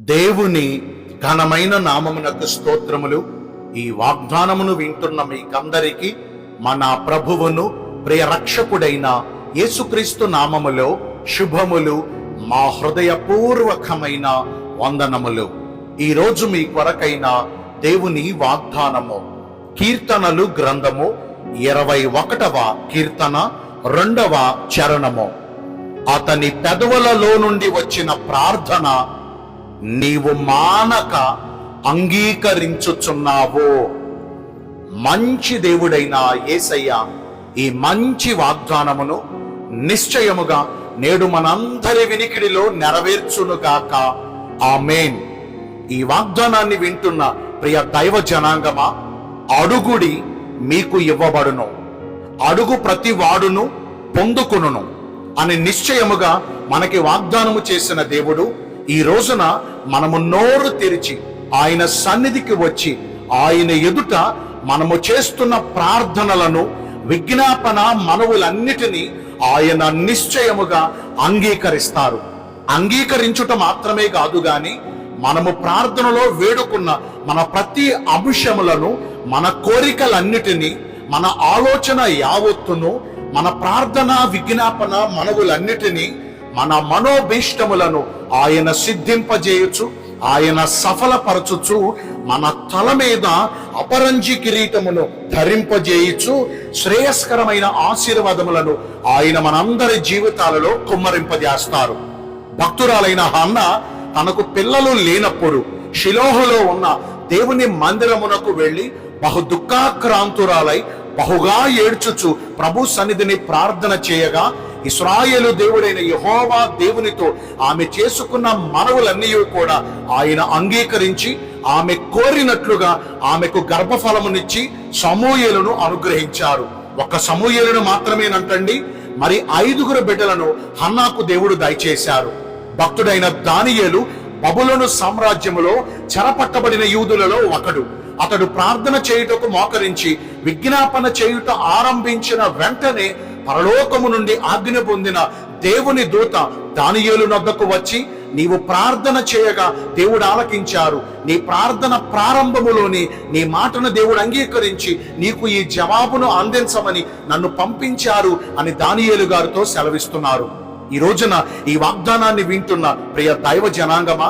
దేవుని ఘనమైన నామమునకు స్తోత్రములు. ఈ వాగ్దానమును వింటున్న మీకందరికీ మన ప్రభువును ప్రియ రక్షకుడైన యేసుక్రీస్తు నామములో శుభములు మా హృదయపూర్వకమైన వందనములు. ఈ రోజు మీ కొరకైన దేవుని వాగ్దానము కీర్తనలు గ్రంథము ఇరవై ఒకటవ కీర్తన రెండవ చరణము. అతని పెదవులలో నుండి వచ్చిన ప్రార్థన నీవు మానక అంగీకరించుచున్నావో. మంచి దేవుడైన యేసయ్య ఈ మంచి వాగ్దానమును నిశ్చయముగా నేడు మనందరి వినికిడిలో నెరవేర్చునుగాక ఆమెన్. ఈ వాగ్దానాన్ని వింటున్న ప్రియ దైవ జనాంగమా అడుగుడి మీకు ఇవ్వబడును. అడుగు ప్రతి వాడును పొందుకును అని నిశ్చయముగా మనకి వాగ్దానము చేసిన దేవుడు ఈ రోజున మనము నోరు తెరిచి ఆయన సన్నిధికి వచ్చి ఆయన ఎదుట మనము చేస్తున్న ప్రార్థనలను విజ్ఞాపన మనవులన్నిటినీ ఆయన నిశ్చయముగా అంగీకరిస్తారు. అంగీకరించుట మాత్రమే కాదు గాని మనము ప్రార్థనలో వేడుకున్న మన ప్రతి అంశములను మన కోరికలన్నిటినీ మన ఆలోచన యావత్తును మన ప్రార్థన విజ్ఞాపన మనవులన్నిటినీ మన మనోభీష్టములను ఆయన సిద్ధింపజేయచ్చు ఆయన సఫలపరచుచు మన తల మీద అపరంజి కిరీటమును ధరింపజేయచ్చు శ్రేయస్కరమైన ఆశీర్వాదములను ఆయన మనందరి జీవితాలలో కుమ్మరింపజేస్తారు. భక్తురాలైన హన్న తనకు పిల్లలు లేనప్పుడు శిలోహలో ఉన్న దేవుని మందిరమునకు వెళ్ళి బహు దుఃఖాక్రాంతురాలై బహుగా ఏడ్చుచు ప్రభు సన్నిధిని ప్రార్థన చేయగా ఇస్రాయేలు దేవుడైన యహోవా దేవునితో ఆమె చేసుకున్న మనవులన్నీ కూడా ఆయన అంగీకరించి ఆమె కోరినట్లుగా ఆమెకు గర్భఫలమునిచ్చి సమూయేలును అనుగ్రహించారు. ఒక సమూయేలును మాత్రమేనంటండి మరి ఐదుగురు బిడ్డలను హన్నాకు దేవుడు దయచేశారు. భక్తుడైన దానియేలు బబులను సామ్రాజ్యములో చెరపట్టబడిన యూదులలో ఒకడు. అతడు ప్రార్థన చేయుటకు మోకరించి విజ్ఞాపన చేయుట ఆరంభించిన వెంటనే పరలోకము నుండి ఆజ్ఞ పొందిన దేవుని దూత దానియేలు నొద్దకు వచ్చి నీవు ప్రార్థన చేయగా దేవుడు ఆలకించారు. నీ ప్రార్థన ప్రారంభములోని నీ మాటను దేవుడు అంగీకరించి నీకు ఈ జవాబును అందించమని నన్ను పంపించారు అని దానియేలు గారితో సెలవిస్తున్నారు. ఈ రోజున ఈ వాగ్దానాన్ని వింటున్న ప్రియ దైవ జనాంగమా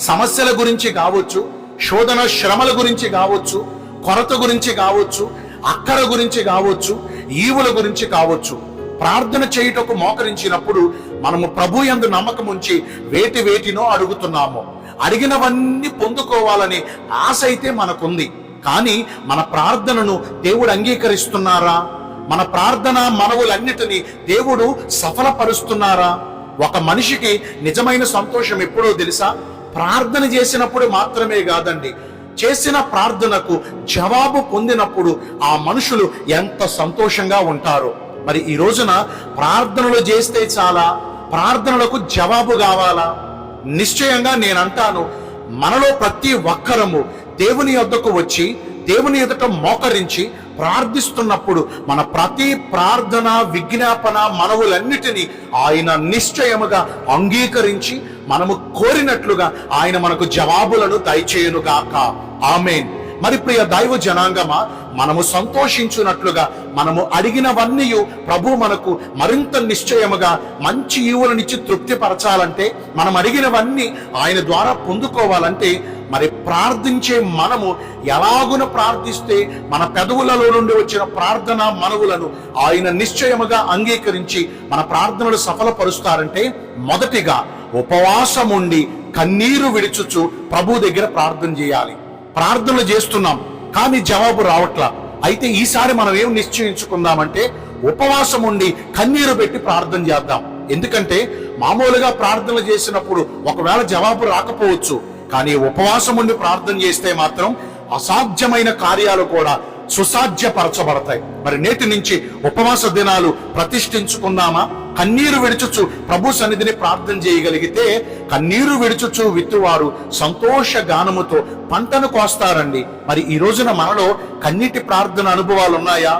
సమస్యల గురించి కావచ్చు శోధన శ్రమల గురించి కావచ్చు కొరత గురించి కావచ్చు అక్కర గురించి కావచ్చు ఈవుల గురించి కావచ్చు ప్రార్థన చేయుటకు మోకరించినప్పుడు మనము ప్రభు ఎందు నమ్మకం ఉంచి వేటి వేటినో అడుగుతున్నాము. అడిగినవన్నీ పొందుకోవాలని ఆశ అయితే మనకుంది. కానీ మన ప్రార్థనను దేవుడు అంగీకరిస్తున్నారా? మన ప్రార్థన మనవులన్నిటినీ దేవుడు సఫలపరుస్తున్నారా? ఒక మనిషికి నిజమైన సంతోషం ఎప్పుడో తెలుసా? ప్రార్థన చేసినప్పుడు మాత్రమే కాదండి చేసిన ప్రార్థనకు జవాబు పొందినప్పుడు ఆ మనుషులు ఎంత సంతోషంగా ఉంటారో. మరి ఈ రోజున ప్రార్థనలు చేస్తే చాలా ప్రార్థనలకు జవాబు కావాలా? నిశ్చయంగా నేను అంటాను మనలో ప్రతి ఒక్కరము దేవుని యొద్దకు వచ్చి దేవుని ఎదుట మోకరించి ప్రార్థిస్తున్నప్పుడు మన ప్రతి ప్రార్థన విజ్ఞాపన మనవులన్నిటినీ ఆయన నిశ్చయముగా అంగీకరించి మనము కోరినట్లుగా ఆయన మనకు జవాబులను దయచేయునుగాక. ఆమెన్. మరి ప్రియ దైవ జనాంగమా మనము సంతోషించున్నట్లుగా మనము అడిగినవన్నీ ప్రభు మనకు మరింత నిశ్చయముగా మంచి ఈవులనిచ్చి తృప్తిపరచాలంటే మనం అడిగినవన్నీ ఆయన ద్వారా పొందుకోవాలంటే మరి ప్రార్థించే మనము ఎలాగున ప్రార్థిస్తే మన పెదవులలో నుండి వచ్చిన ప్రార్థన మనవులను ఆయన నిశ్చయముగా అంగీకరించి మన ప్రార్థనలు సఫలపరుస్తారంటే మొదటిగా ఉపవాసం ఉండి కన్నీరు విడిచుచు ప్రభు దగ్గర ప్రార్థన చేయాలి. ప్రార్థనలు చేస్తున్నాం కానీ జవాబు రావట్లా. అయితే ఈసారి మనం ఏం నిశ్చయించుకుందామంటే ఉపవాసం ఉండి కన్నీరు పెట్టి ప్రార్థన చేద్దాం. ఎందుకంటే మామూలుగా ప్రార్థనలు చేసినప్పుడు ఒకవేళ జవాబు రాకపోవచ్చు కానీ ఉపవాసం ఉండి ప్రార్థన చేస్తే మాత్రం అసాధ్యమైన కార్యాలు కూడా సుసాధ్యపరచబడతాయి. మరి నేటి నుంచి ఉపవాస దినాలు ప్రతిష్ఠించుకుందామా? కన్నీరు విడుచుచు ప్రభు సన్నిధిని ప్రార్థన చేయగలిగితే కన్నీరు విడుచుచు విత్తువారు సంతోష గానముతో పంటను కోస్తారండి. మరి ఈ రోజున మనలో కన్నీటి ప్రార్థన అనుభవాలు ఉన్నాయా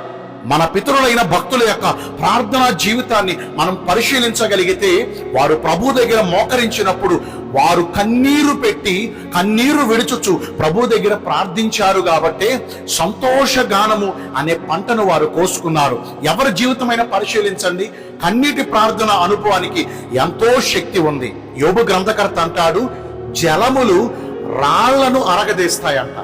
మన పితరులైన భక్తుల యొక్క ప్రార్థనా జీవితాన్ని మనం పరిశీలించగలిగితే వారు ప్రభు దగ్గర మోకరించినప్పుడు వారు కన్నీరు పెట్టి కన్నీరు విడుచుచు ప్రభు దగ్గర ప్రార్థించారు కాబట్టి సంతోష గానము అనే పంటను వారు కోసుకున్నారు. ఎవరి జీవితమైన పరిశీలించండి. కన్నీటి ప్రార్థన అనుభవానికి ఎంతో శక్తి ఉంది. యోగు గ్రంథకర్త అంటాడు జలములు రాళ్ళను అరగదీస్తాయంట.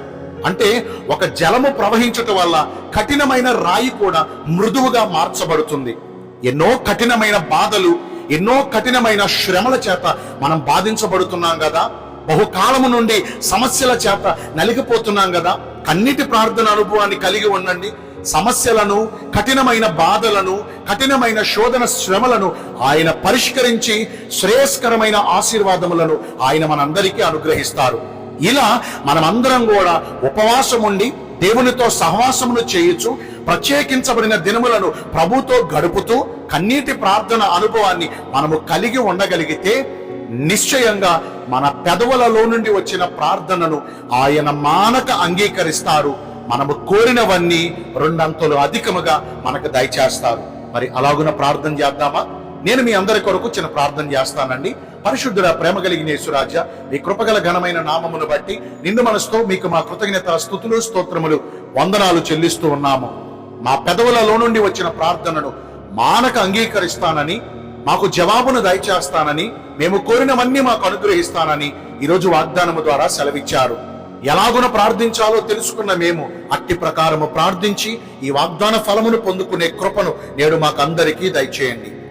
అంటే ఒక జలము ప్రవహించటం వల్ల కఠినమైన రాయి కూడా మృదువుగా మార్చబడుతుంది. ఎన్నో కఠినమైన బాధలు ఎన్నో కఠినమైన శ్రమల చేత మనం బాధించబడుతున్నాం కదా. బహుకాలము నుండి సమస్యల చేత నలిగిపోతున్నాం కదా. కన్నిటి ప్రార్థన అనుభవాన్ని కలిగి ఉండండి. సమస్యలను కఠినమైన బాధలను కఠినమైన శోధన శ్రమలను ఆయన పరిష్కరించి శ్రేయస్కరమైన ఆశీర్వాదములను ఆయన మనందరికీ అనుగ్రహిస్తారు. ఇలా మనమందరం కూడా ఉపవాసం ఉండి దేవునితో సహవాసమును చేయొచ్చు ప్రత్యేకించబడిన దినములను ప్రభుతో గడుపుతూ కన్నీటి ప్రార్థన అనుభవాన్ని మనము కలిగి ఉండగలిగితే నిశ్చయంగా మన పెదవులలో నుండి వచ్చిన ప్రార్థనను ఆయన మానక అంగీకరిస్తారు. మనము కోరినవన్నీ రెండంతలు అధికముగా మనకు దయచేస్తారు. మరి అలాగున ప్రార్థన చేద్దామా? నేను మీ అందరి కొరకు చిన్న ప్రార్థన చేస్తానండి. పరిశుద్ధుడ ప్రేమ కలిగిన యేసురాజ్య మీ కృపగల ఘనమైన నామమును బట్టి నిన్ను మనసుతో మీకు మా కృతజ్ఞత స్థుతులు స్తోత్రములు వందనాలు చెల్లిస్తూ ఉన్నాము. మా పెదవులలో నుండి వచ్చిన ప్రార్థనను మానక అంగీకరిస్తానని మాకు జవాబును దయచేస్తానని మేము కోరినవన్నీ మాకు అనుగ్రహిస్తానని ఈరోజు వాగ్దానము ద్వారా సెలవిచ్చారు. ఎలాగున ప్రార్థించాలో తెలుసుకున్న మేము అట్టి ప్రకారము ప్రార్థించి ఈ వాగ్దాన ఫలమును పొందుకునే కృపను నేడు మాకందరికీ దయచేయండి.